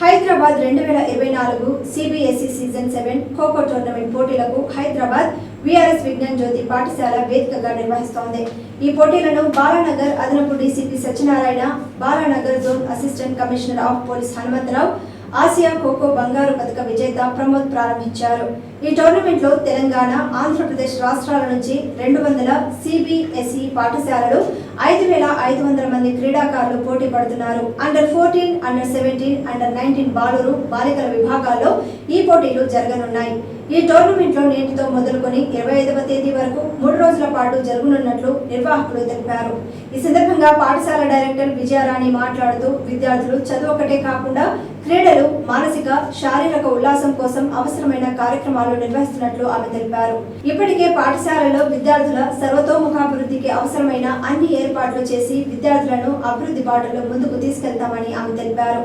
హైదరాబాద్ రెండు వేల ఇరవై నాలుగు CBSE season seven kho kho tournament పోటీలకు హైదరాబాద్ విఆర్ఎస్ విజ్ఞాన్ జ్యోతి పాఠశాల వేదికగా నిర్వహిస్తోంది. ఈ పోటీలను బాలానగర్ అదనపు DCP Satyanarayana Balanagar zone assistant commissioner of police Hanumantharao Asia kho kho బంగారు పథక విజేత ప్రమోద్ ప్రారంభించారు. ఈ టోర్నమెంట్లో తెలంగాణ ఆంధ్రప్రదేశ్ రాష్ట్రాల నుంచి రెండు వందల సిబిఎస్ఈ పాఠశాలలు ఐదు వేల ఐదు వందల మంది క్రీడాకారులు పోటీ పడుతున్నారు. Under fourteen under seventeen under nineteen బాలురు బాలికల విభాగాల్లో ఈ పోటీలు జరగనున్నాయి. ఈ టోర్నమెంట్లో నేటితో మొదలుకొని ఇరవై ఐదవ తేదీ వరకు మూడు రోజుల పాటు జరగనున్నట్లు నిర్వాహకులు తెలిపారు. ఈ సందర్భంగా పాఠశాల డైరెక్టర్ విజయారాణి మాట్లాడుతూ విద్యార్థులు చదువు ఒకటే కాకుండా క్రీడలు మానసిక శారీరక ఉల్లాసం కోసం అవసరమైన కార్యక్రమాలు నిర్వహిస్తున్నట్లు ఆమె తెలిపారు. ఇప్పటికే పాఠశాలలో విద్యార్థుల సర్వతోముఖాభివృద్ధికి అవసరమైన అన్ని ఏర్పాట్లు చేసి విద్యార్థులను అభివృద్ధి బాటలో ముందుకు తీసుకెళ్తామని ఆమె తెలిపారు.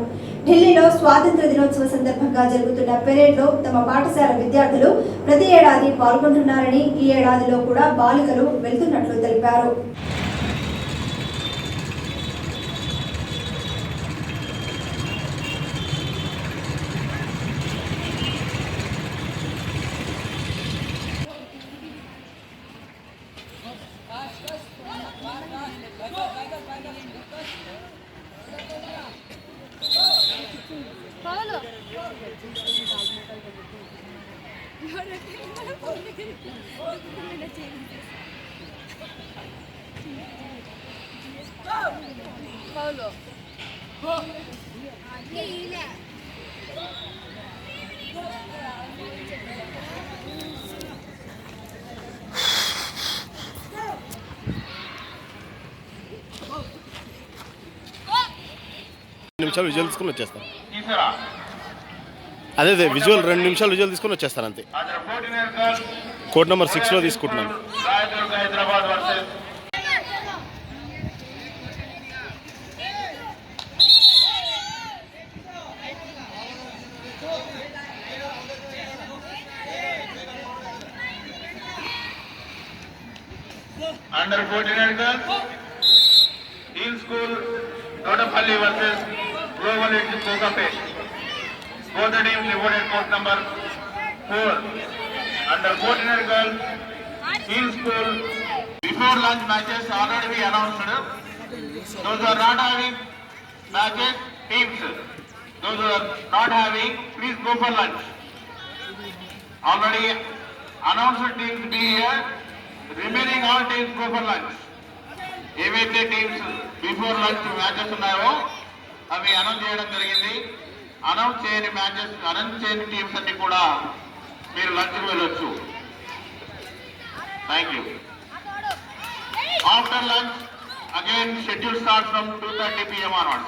ఢిల్లీలో స్వాతంత్ర దినోత్సవ సందర్భంగా జరుగుతున్న పెరేడ్లో తమ పాఠశాల విద్యార్థులు ప్రతి ఏడాది పాల్గొంటున్నారని ఈ ఏడాదిలో కూడా బాలికలు వెళ్తున్నట్లు తెలిపారు. Paolo. Paolo. Paolo. నిమిషాలు విజువల్ తీసుకుని వచ్చేస్తాను అదే అదే విజువల్ రెండు నిమిషాలు విజువల్ తీసుకుని వచ్చేస్తాను అంతే. కోడ్ నెంబర్ సిక్స్లో తీసుకుంటున్నాను. Under fourteen girls Dean school Thotapalli versus. Global edge Kokapet both the teams reported court number four. Under 14 girls, in school, before lunch matches already we announced. Those who are not having matches, teams. Those who are not having, please go for lunch. Already announced teams be here. Remaining all teams go for lunch. ఏవైతే teams before lunch matches ఉన్నాయో అవి announce చేయడం జరిగింది. Announce చేయని matches announce చేయని teams అన్ని కూడా మీరు లంచ్కి వెళ్ళొచ్చు. Thank you after lunch again schedule start from two thirty PM అనమాట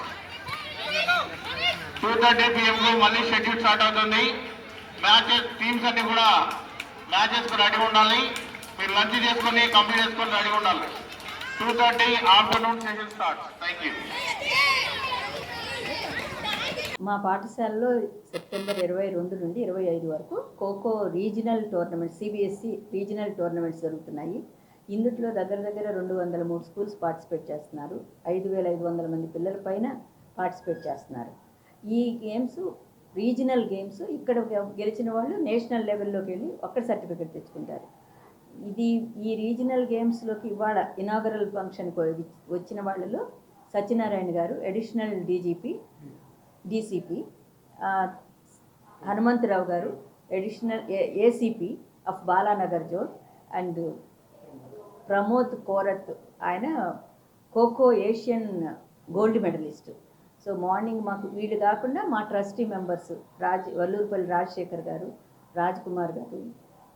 టూ థర్టీ పిఎం మళ్ళీ షెడ్యూల్ స్టార్ట్ అవుతుంది. మ్యాచెస్ టీమ్స్ అన్ని కూడా మ్యాచెస్ రెడీ ఉండాలి. మీరు లంచ్ చేసుకొని కంప్లీట్ చేసుకొని రెడీ ఉండాలి. Two thirty afternoon session start thank you మా పాఠశాలలో సెప్టెంబర్ ఇరవై రెండు నుండి ఇరవై ఐదు వరకు kho kho regional tournament CBSE regional tournaments జరుగుతున్నాయి. ఇందులో దగ్గర దగ్గర రెండు వందల మూడు స్కూల్స్ పార్టిసిపేట్ చేస్తున్నారు. ఐదు వేల ఐదు వందల మంది పిల్లల పైన పార్టిసిపేట్ చేస్తున్నారు. ఈ గేమ్స్ రీజనల్ గేమ్స్ ఇక్కడ గెలిచిన వాళ్ళు నేషనల్ లెవెల్లోకి వెళ్ళి ఒక్కడ సర్టిఫికెట్ తెచ్చుకుంటారు. ఇది ఈ రీజనల్ గేమ్స్లోకి ఇవాళ ఇనాగరల్ ఫంక్షన్కి వచ్చిన వాళ్ళలో సత్యనారాయణ గారు additional DGP DCP Hanumantharao garu additional ACP of Balanagar zone and Pramod Korath ఆయన kho kho Asian gold medallist so morning మాకు వీళ్ళు కాకుండా మా ట్రస్టీ మెంబర్స్ రాజ్ వల్లూరుపల్లి రాజశేఖర్ గారు రాజ్ కుమార్ గారు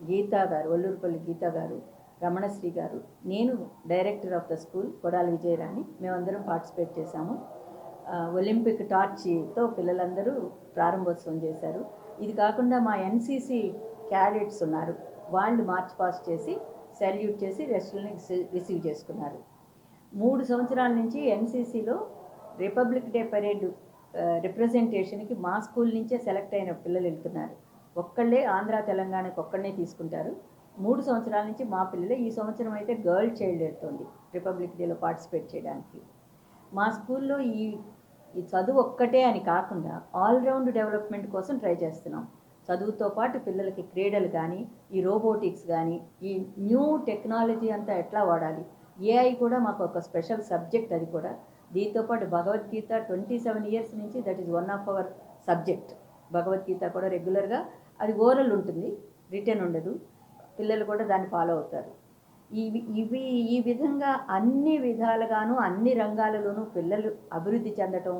గీతా గారు వల్లూరుపల్లి గీతా గారు రమణశ్రీ గారు నేను director of the school Kodali Vijayarani మేమందరం పార్టిసిపేట్ చేశాము. ఒలింపిక్ టార్చ్తో పిల్లలందరూ ప్రారంభోత్సవం చేశారు. ఇది కాకుండా మా ఎన్సీసీ క్యాడెట్స్ ఉన్నారు. వాళ్ళు మార్చ్ పాస్ట్ చేసి సెల్యూట్ చేసి రెస్టులని రిసీవ్ చేసుకున్నారు. మూడు సంవత్సరాల నుంచి ఎన్సీసీలో రిపబ్లిక్ డే పరేడ్ రిప్రజెంటేషన్కి మా స్కూల్ నుంచే సెలెక్ట్ అయిన పిల్లలు వెళ్తున్నారు. ఒక్కళ్ళే ఆంధ్ర తెలంగాణకు ఒక్కడనే తీసుకుంటారు. మూడు సంవత్సరాల నుంచి మా పిల్లలే ఈ సంవత్సరం అయితే గర్ల్ చైల్డ్ వెళ్తుంది రిపబ్లిక్ డేలో పార్టిసిపేట్ చేయడానికి. మా స్కూల్లో ఈ ఈ చదువు ఒక్కటే అని కాకుండా ఆల్రౌండ్ డెవలప్మెంట్ కోసం ట్రై చేస్తున్నాం. చదువుతో పాటు పిల్లలకి క్రీడలు కానీ ఈ రోబోటిక్స్ కానీ ఈ న్యూ టెక్నాలజీ అంతా ఎట్లా వాడాలి? ఏఐ కూడా మాకు ఒక స్పెషల్ సబ్జెక్ట్ అది కూడా. దీంతో పాటు భగవద్గీత ట్వంటీ సెవెన్ ఇయర్స్ నుంచి that is one of our subject Bhagavadgita కూడా రెగ్యులర్గా అది ఓరల్ ఉంటుంది రిటర్న్ ఉండదు. పిల్లలు కూడా దాన్ని ఫాలో అవుతారు. ఇవి ఇవి ఈ విధంగా అన్ని విధాలుగాను అన్ని రంగాలలోనూ పిల్లలు అభివృద్ధి చెందటం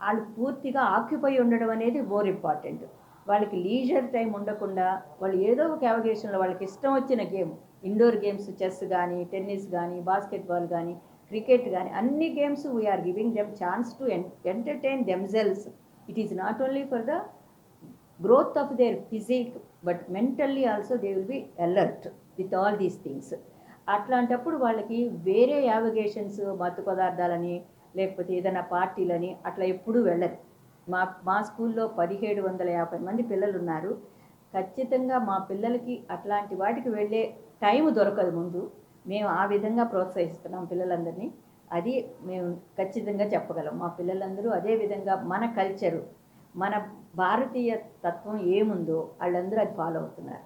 వాళ్ళు పూర్తిగా ఆక్యుపై ఉండడం అనేది మోర్ ఇంపార్టెంట్. వాళ్ళకి లీజర్ టైం ఉండకుండా వాళ్ళు ఏదో ఒక అవగేషన్లో వాళ్ళకి ఇష్టం వచ్చిన గేమ్ ఇండోర్ గేమ్స్ చెస్ కానీ టెన్నిస్ కానీ బాస్కెట్బాల్ కానీ క్రికెట్ కానీ అన్ని games we are giving them chance to entertain themselves it is not only for the growth of their physique but mentally also they will be alert with all these things అట్లాంటప్పుడు వాళ్ళకి వేరే యావిగేషన్స్ మత్తు పదార్థాలని లేకపోతే ఏదైనా పార్టీలని అట్లా ఎప్పుడూ వెళ్ళరు. మా మా స్కూల్లో పదిహేడు వందల యాభై మంది పిల్లలు ఉన్నారు ఖచ్చితంగా మా పిల్లలకి అట్లాంటి వాటికి వెళ్ళే టైం దొరకదు ముందు. మేము ఆ విధంగా ప్రోత్సహిస్తున్నాం పిల్లలందరినీ. అది మేము ఖచ్చితంగా చెప్పగలం. మా పిల్లలందరూ అదే విధంగా మన కల్చరు మన భారతీయ తత్వం ఏముందో వాళ్ళందరూ అది ఫాలో అవుతున్నారు.